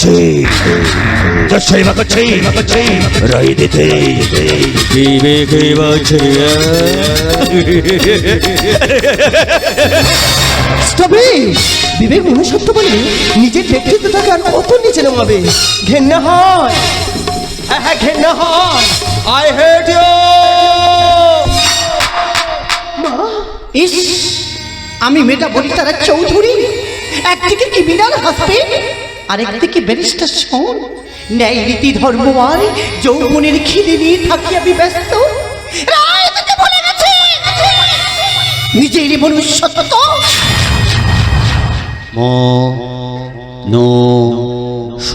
그렇지. Kacay, kacay, ray dite, বিবেকে বলছে বিবেক মনুষ্যত্ব বলে নিজের ব্যক্তিত্বটাকে আর কত নিচে নামাবে ঘেন্না হয়। হ্যাঁ হ্যাঁ ঘেন্না হয়। I hate you! ইস আমি মেয়েটা বলি তারা চৌধুরী। একদিকে ক্রিমিনাল হাসবেন্ড আর একদিকে ব্যারিস্টার শোন। ন্যায় রীতি ধর্ম আর যৌবনের খিদে নিয়ে থাকি আমি ব্যস্ত। নিজেরই মনুষ্যত্ব ম নো স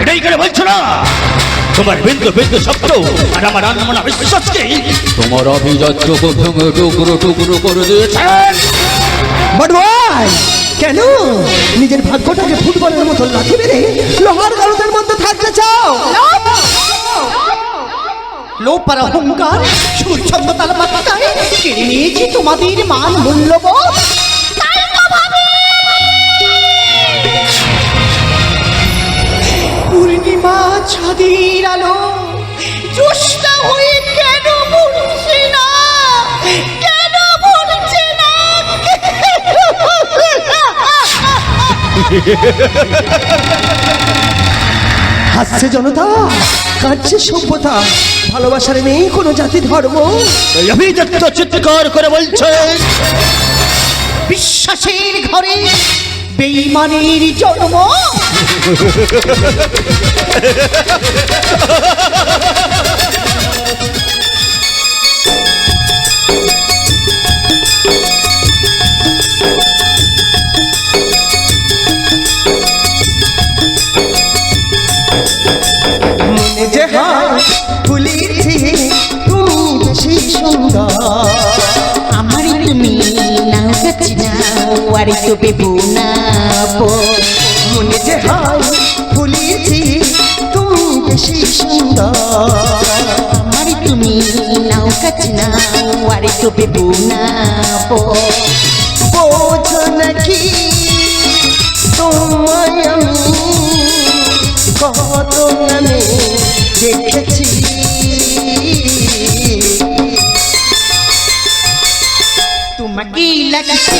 এটাই করে বলছো না? তোমার বিন্দু বিন্দু শব্দ আর আমার আনমনা বিশ্বাসকে তোমার ভেঙে টুকরো টুকরো করে দিয়েছে। বাট ওয়াই কেন? নিজের ভাগ্যটাকে ফুটবলের মতো লাথি মেরে লোহার গারুদের মধ্যে থাকতে চাও? লোপ আর অহংকার সূর্যন্নতার মাথায় কেড়ে নিয়েছি তোমাদের মান মূল্যবোধ পূর্ণিমা ছাদের আলো জ্যোৎস্না হয়ে হাসছে জনতা কাঁদছে সভ্যতা ভালোবাসার নেই কোনো জাতি ধর্ম। অভিযুক্ত চিৎকার করে বলছে বিশ্বাসের ঘরে বেইমানের জন্ম। নাও আর তো মনে যে হয় ফুলিছি তুমি বেশি সুন্দর। আমার তুমি নাও কাছে নাও আর তো বেবু বোঝো নাকি তোমায় আমি কত নামে দেখেছি? তোমাকে লাগছে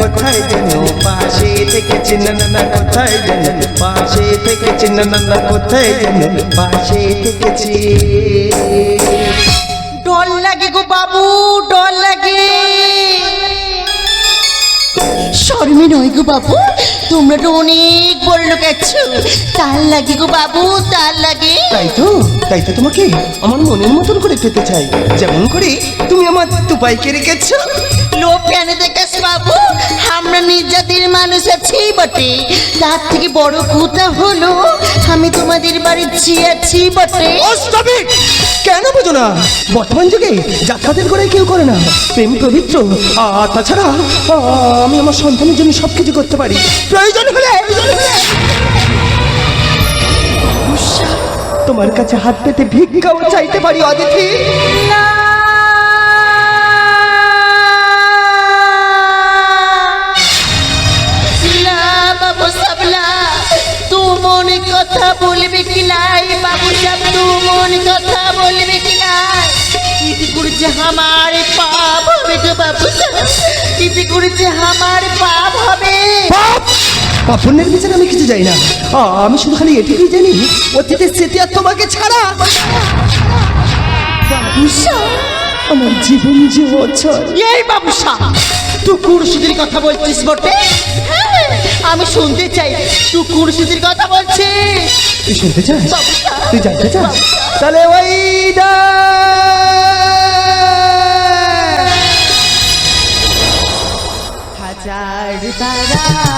কোথায় যেন পাশে থেকেছি না না কোথায় যেন পাশে থেকেছি না না কোথায় যেন পাশে থেকেছি ডর লাগে গো বাবু ডর লাগে শর্মে নয় গো বাবু তোমরা তো অনেক বড় লোক আছো। তার লাগে গো বাবু তার লাগে। তাই তো তাই তো তোমাকে আমার মনের মতন করে পেতে চাই। যেমন করে তুমি আমার তুপাইকে রেখেছো। লোভ কেন বাবু আমরা নির্যাতির মানুষ আছি বটে। তার থেকে বড় কথা হলো আমি তোমাদের বাড়ি আছি বটে। কেন বোঝো না? বর্তমান যুগে যাত্রাদের করে কেউ করে না। প্রেম পবিত্র আর তাছাড়া আমি আমার সন্তানের জন্য সবকিছু করতে পারি। প্রয়োজন হলে তোমার কাছে হাত পেতে ভিক্ষাও চাইতে পারি অদিতি না মন কথা বলবে কি লাই? বাবু সাব তু মন কথা বলবে কি লাই? ইতি গুরছে আমার পাপ হবে গো বাবু সাব ইতি গুরছে আমার পাপ হবে। পাপ? পাপনের বিচারে আমি কিছু যাই না। আমি শুধু খালি এটুকুই জানি অতীতের স্মৃতি আর তোমাকে ছাড়া। বাবুসা, আমার জীবন যে অচল। এই বাবুসা তুই কুরুষিদের কথা বলছিস বটে? হ্যাঁ, আমি শুনতে চাই। তুই কুরসিদির কথা বলছিস? তুই শুনতে চাস? তুই জানতে চাস? তাহলে ওই দা হাজার তারা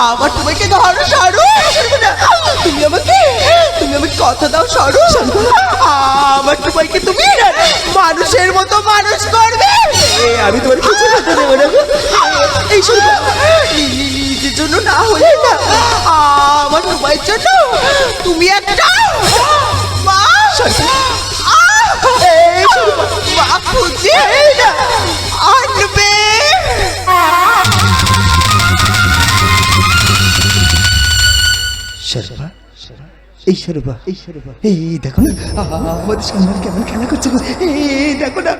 আমার তোমাকে ধরো, সরু। তুমি আমাকে তুমি আমাকে কথা দাও, সরু। আমার তোমাকে তুমি মানুষের মতো মানুষ করবে। আমি তোমার কিছু করতে দেবো না। এই সরু নি- নি- নিজের জন্য না হলে না, আমার তোমার জন্য তুমি একটা মা। মা খুঁজে আনবে। শরবা এই শরবা এই শরবা এই দেখো না। আমাদের কেমন খেলা করছে। এই দেখো না।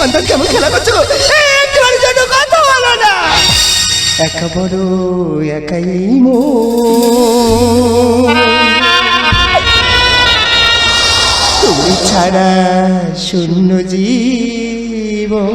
কথা কেমন খেলা কথা একা তুমি ছাড়া শূন্য জীবন।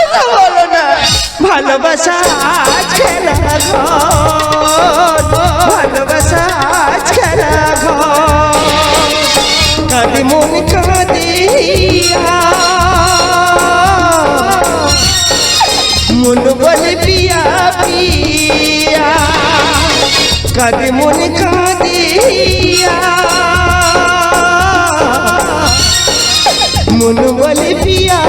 বলো না। ভালোবাসা আজ খেলা ঘর ভালোবাসা আজ খেলা ঘর কাঁদে মন কাঁদিয়া মন বলে পিয়া পিয়া। কাঁদে মন কাঁদিয়া মন বলে পিয়া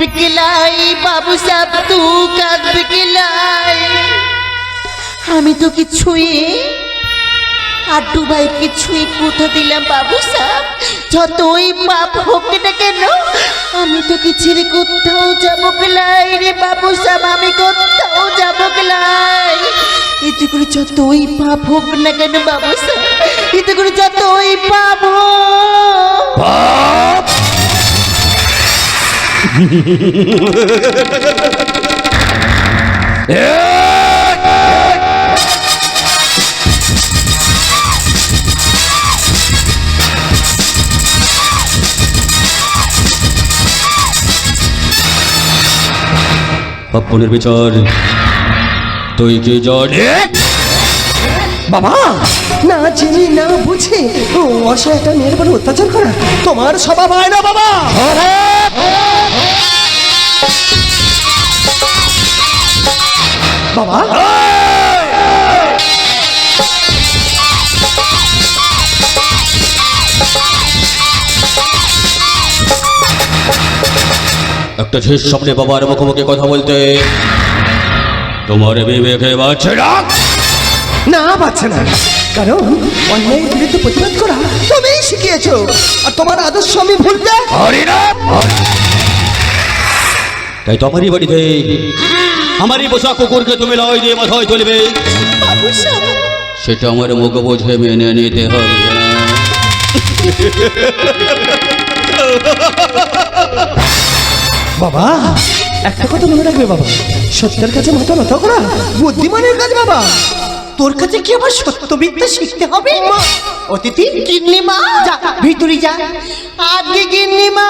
कांद बिकलाई बाबू साहब तू कांद बिकलाई আমি তো কিছুই আটু ভাইকে ছুঁয়ে কোথা দিলাম বাবু সাহেব যতই পাপ হোক না কেন আমি তো ছেড়ে কোথাও যাবো গেলাই রে বাবু সাহেব আমি কোথাও যাবো গেলাই এতে করে যতই পাপ হোক না কেন বাবু সাহেব এতে করে যতই পাপ হোক পাপ্পনের বিচার। তুই কি জানে বাবা! জেনে না বুঝে ও একটা মেয়ের উপর অত্যাচার করা। তোমার স্বভাব হয় না বাবা। বাবা। একটা শেষ সামনে বাবার মুখোমুখি কথা বলতে। তোমার বিবেকে বাঁচে না। না পাচ্ছে না। কারণ অন্যায়ের বিরুদ্ধে প্রতিবাদ করা তুমিই শিখিয়েছো। আর তোমার আদর্শ আমি না। তাই তো আমারই বাড়িতে আমারই পোষা কুকুরকে তুমি লয় দিয়ে মাথায় চলবে সেটা আমার মুখ বোঝে মেনে নিতে হবে বাবা একটা কথা মনে রাখবে বাবা। সত্যের কাছে মাথা নত করা বুদ্ধিমানের কাজ বাবা। তোর কাছে কি আবার সত্যবিদ্যা শিখতে হবে? অতিথি? গিন্নি মা যা ভিতরে যা। আগে গিন্নি মা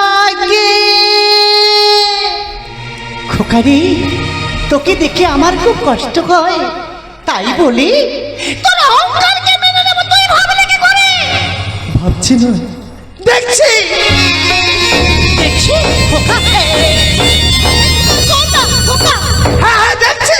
খোকারি তোকে দেখে আমার খুব কষ্ট হয়। তাই বলি তোর অহংকারকে মেনে নেব তুই ভাবলে কি করে? ভাবছি না। দেখছি। দেখছি? খোকা। কোনটা খোকা। হ্যাঁ হ্যাঁ, দেখছি।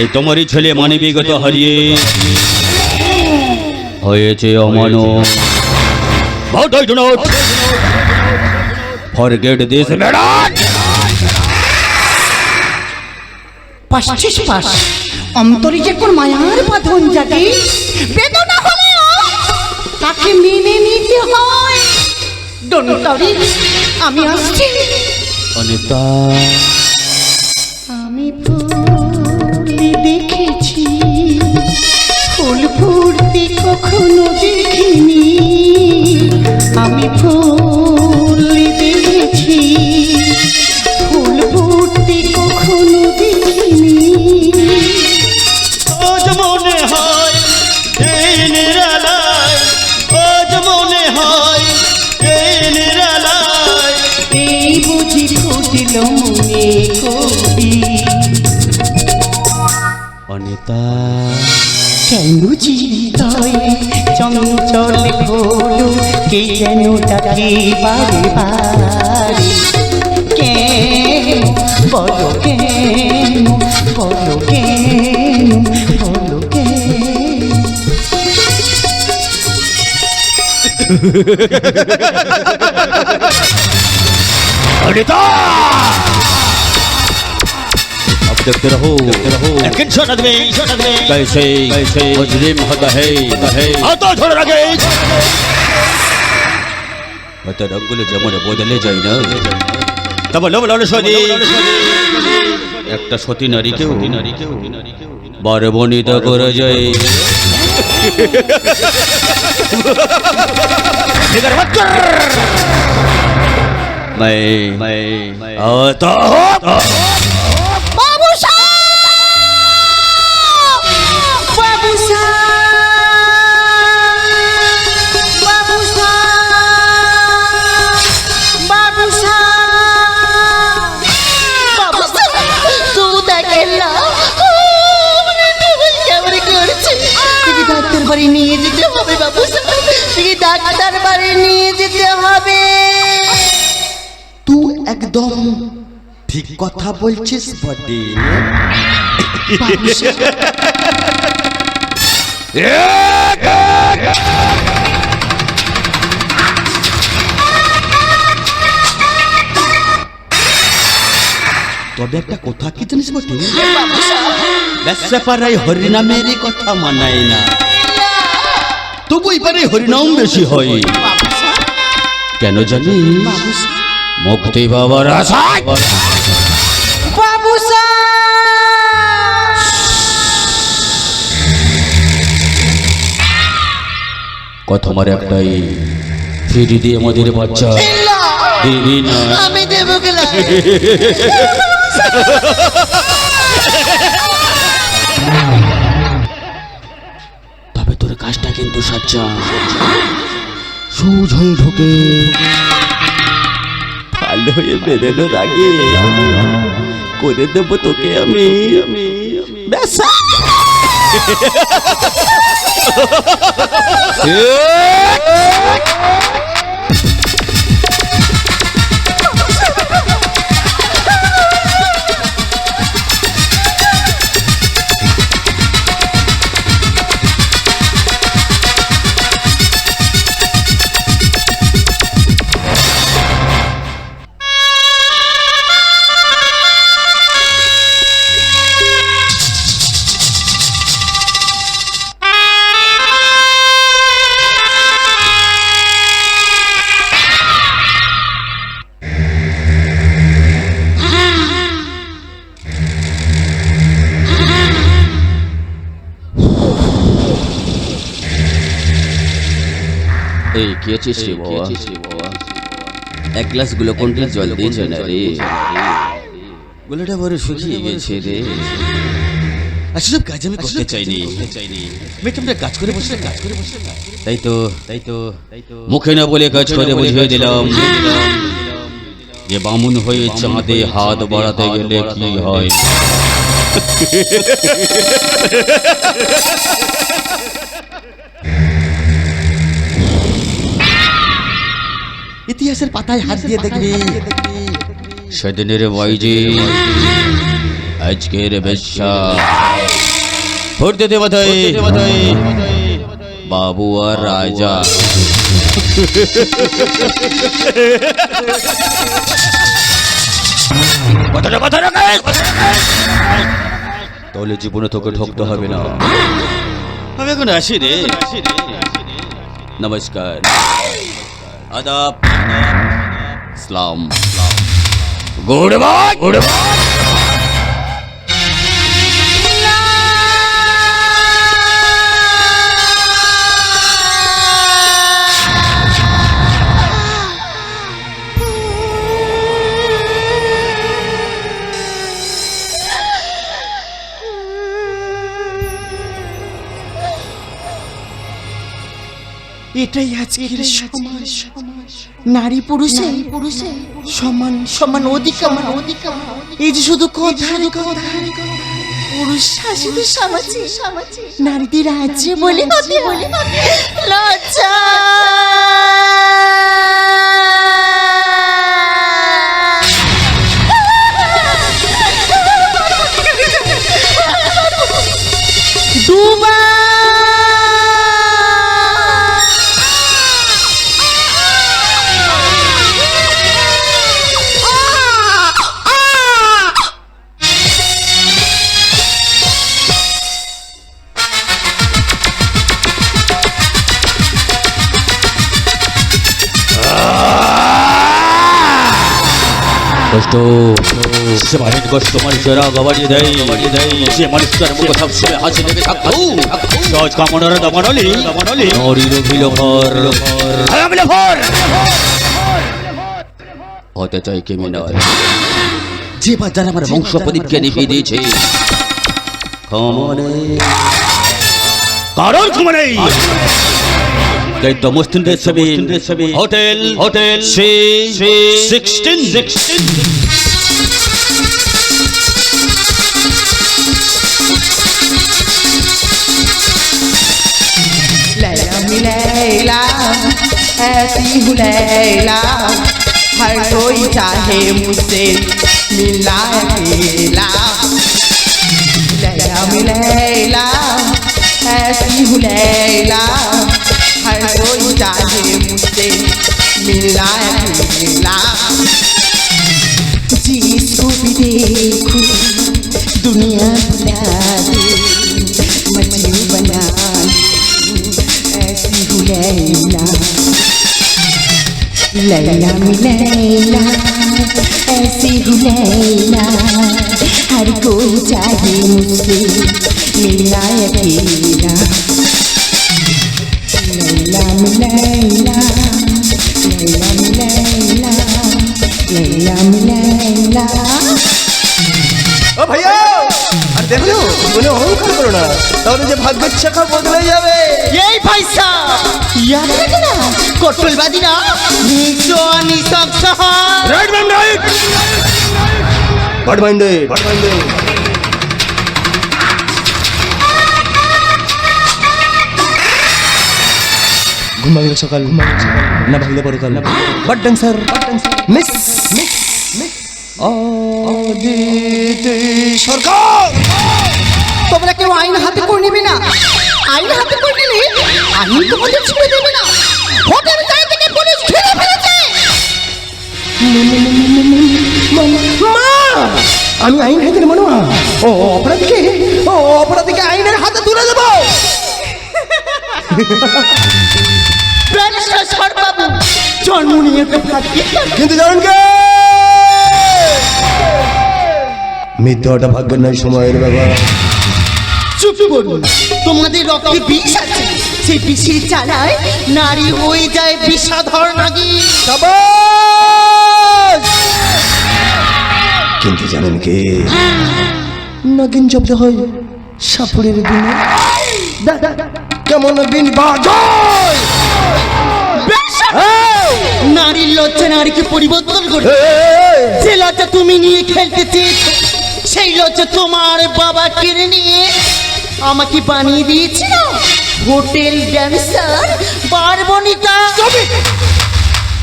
এই তোমারই ছেলে মানে মানবিকতা হারিয়ে হয়েছে অমানব But I do not forget this madam পাশছিস পাশ অন্তরে যে কোন মায়ার বাঁধন জাগে বেদনা হলেও তাকে মেনে নিতে হয়? ডন্টরি আমি আসছি। অনিতা। আমি কখনো দেখিনি। আমি ফুলি দেখেছি। ফুল ফুর্তি কখনো দেখিনি। আজ মনে হয় এই নিরালায় আজ মনে হয় এই নিরালায়। এই বুঝি ফুটিল মনে কবি। অনিতা। কেন তুমি চঞ্চল ভুলু কে যেন ডাকি বারে বারে। কেন বলো কেন বলো কেন বলো কেন অনিতা! अब देखते रहो देखते रहो लेकिन सुन दे सुन दे कैसे कैसे मुजरिम होता है होता है आता छोड़ लगे হয়তো রঙগুলো যেমন বদলে যায় না तब लो लो सोदी একটা সতী নারীকেও নারীকেও বারবনিত করা যায় इधर मत कर मैं मैं आता हो বাড়ি নিয়ে যেতে হবে বাবু। তুই ডাক্তার বাড়ি নিয়ে যেতে হবে। তুই একদম ঠিক কথা বলছিস বটে। তবে একটা কথা কি জানিস বটে? ব্যবসা পাড়ায় হরিনামের কথা মানায় না। তবু এবারে হরিনাম বেশি হয়। কেন জানি মুক্তি বাবার আশায় বাবু কথা আমার একটাই ফিরি দিয়ে আমাদের বাচ্চা। দিবি না। আমি দেবো কিন্তু সাজ্জা। সবুজ হয়ে ঢোকে। ভালো হয়ে বেরোনোর আগে করে দেবো তোকে আমি। আমি ব্যাসা বাবা এক গ্লাস গ্লুকন্ডির জল দিয়ে না রে গলাটা বড় শুকিয়ে গেছে রে আসলে কাজ আমি করতে চাইনি মেয়েটা কাজ করে বসে কাজ করে বসে তাই তো তাই তো তাই তো মুখে না বলে কাজ করে বুঝিয়ে দিলাম যে বামুন হয়ে চাঁদে হাত বাড়াতে গেলে কি হয় ইতিহাসের পাতায় হাত দিয়ে দেখবি। সেদিনের বাইজি আজকের বেশ্যা। ফুটতে দে বাধাই বাবু আর রাজা। তাহলে জীবনে তোকে ঠকতে হবে না। আমি এখন আসি রে নমস্কার। আদাব সালাম গুড গুড এটাই আজকের সমাজ। নারী পুরুষে পুরুষে সমান সমান অধিকার। অধিকার। এই যে শুধু কথার কথা পুরুষ শাসিত সমাজে নারীদের রাজ্যে বলে বলে লজ্জা। কষ্ট। সে বাড়ির কষ্ট মানুষেরা গবাড়িয়ে দেয় গবাড়িয়ে দেয়। সে মানুষটার মুখ সবসময় হাসি লেগে থাকতো সহজ কামনার দামানলি। দামানলি নরীর ভিল ভর আগামী ফর হতে চাই ক্রিমিনাল যে বাজার আমার বংশ প্রদীপকে নিভিয়ে দিয়েছে। ক্ষমনে কারণ ক্ষমা নেই দায়িত্ব মুসলিমদের ছবি hotel hotel C sixteen sixteen Laila मिलैला ऐसी हूँ लैला हर कोई चाहे मुझसे मिलना अकेला लैला मिलैला ऐसी हूँ लैला हर कोई मुझसे मिलना अकेला जिसको भी देखूँ, दुनिया बुला दे मजनू बना ऐसी हूँ लैला। लैला में लैला, ऐसी हूँ लैला। हर को चाहे मुझसे, मिलना अकेला लैला में ও ভাইয়া! আর দেখো জীবনে অহংকার করো না। তাহলে যে ভাগ্যের চাকা বদলে যাবে। এই পয়সা কট্টলবাদী না? নিশো নিঃশব্দ right ma'am right hot minded hot minded ঘুম সকাল ঘুম সকাল। না ভাঙলে পরকাল but dancer miss miss miss. Aditi Sarkar. তোমরা কেউ আইন হাতে করে নেবে না। আইন হাতে করে নিলে আইন তোমাদের ছেড়ে দেবে না। হোটেল গায়ে থেকে পুলিশ ঘিরে ফেলেছে। মা আমি আইন হাতের মনোয়া ও অপরাধীকে? ও অপরাধীকে আইনের হাতে তুলে দেবো। ব্যারিস্টার সরবাবু জন্ম নিয়ে কিন্তু জানেন কে? মিথ্যাটা ভাগ্যের নয় সময়ের ব্যাপার। চুপ করুন তোমাদের রক্তে বিষ আছে। সেই বিষের চালায় নারী হয়ে যায় বিষাধর নাগী। কিন্তু জানেন কে? নাগিন জব্দ হয় সাপুরের দিনে। কেমন বিন বাজায় নারীর লজ্জা নারীকে পরিবর্তন করে যে লজ্জা তুমি নিয়ে খেলতে চেয়েছো সেই লজ্জা তোমার বাবা কেড়ে নিয়ে আমাকে বানিয়ে দিয়েছিল। হোটেল ড্যান্সার বারবনিতা।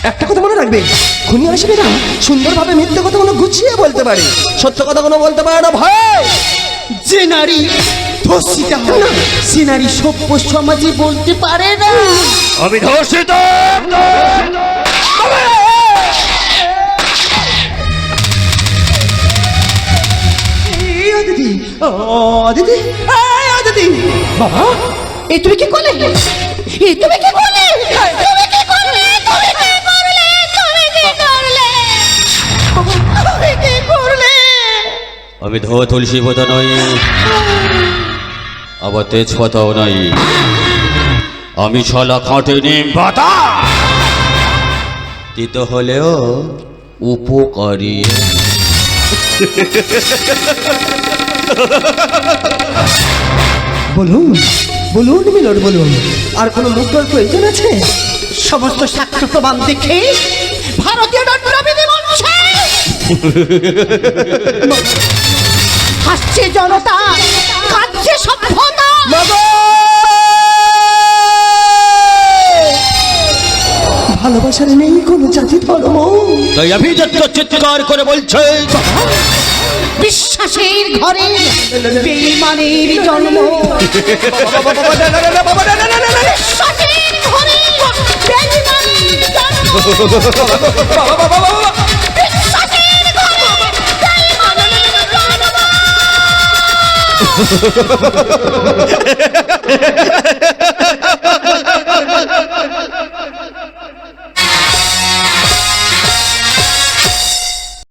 একটা কথা মনে রাখবে খুনি আসবে না? সুন্দরভাবে মিথ্যে কথা কোনো গুছিয়ে বলতে পারে। সত্য কথা কোনো বলতে পারে না ভাই যে নারী ধর্ষিতা হয় না। সে নারী সভ্য সমাজে বলতে পারে না। আমি ধর্ষিত কি আমি ধো তুলসী পোতা নই, আবার তেজ পাতাও নাই। আমি ছলা খাঁটে নিম পাতা। তিতো হলেও উপকারী। বলুন বলুন মিলর বলুন। আর কোনো মুদ্রার প্রয়োজন আছে? সমস্ত সাক্ষ্য প্রমাণ দেখে ভারতীয় দণ্ডবিধি বলছে। হাসছে জনতা ভালোবাসার নেই কোনো জাতি ধর্ম তাই আমি যত চিৎকার করে বলছে বিশ্বাসের ঘরে বেইমানের জন্ম বিশ্বাসের ঘরে বেইমানের জন্ম। বিশ্বাসের ঘরে বেইমানের জন্ম।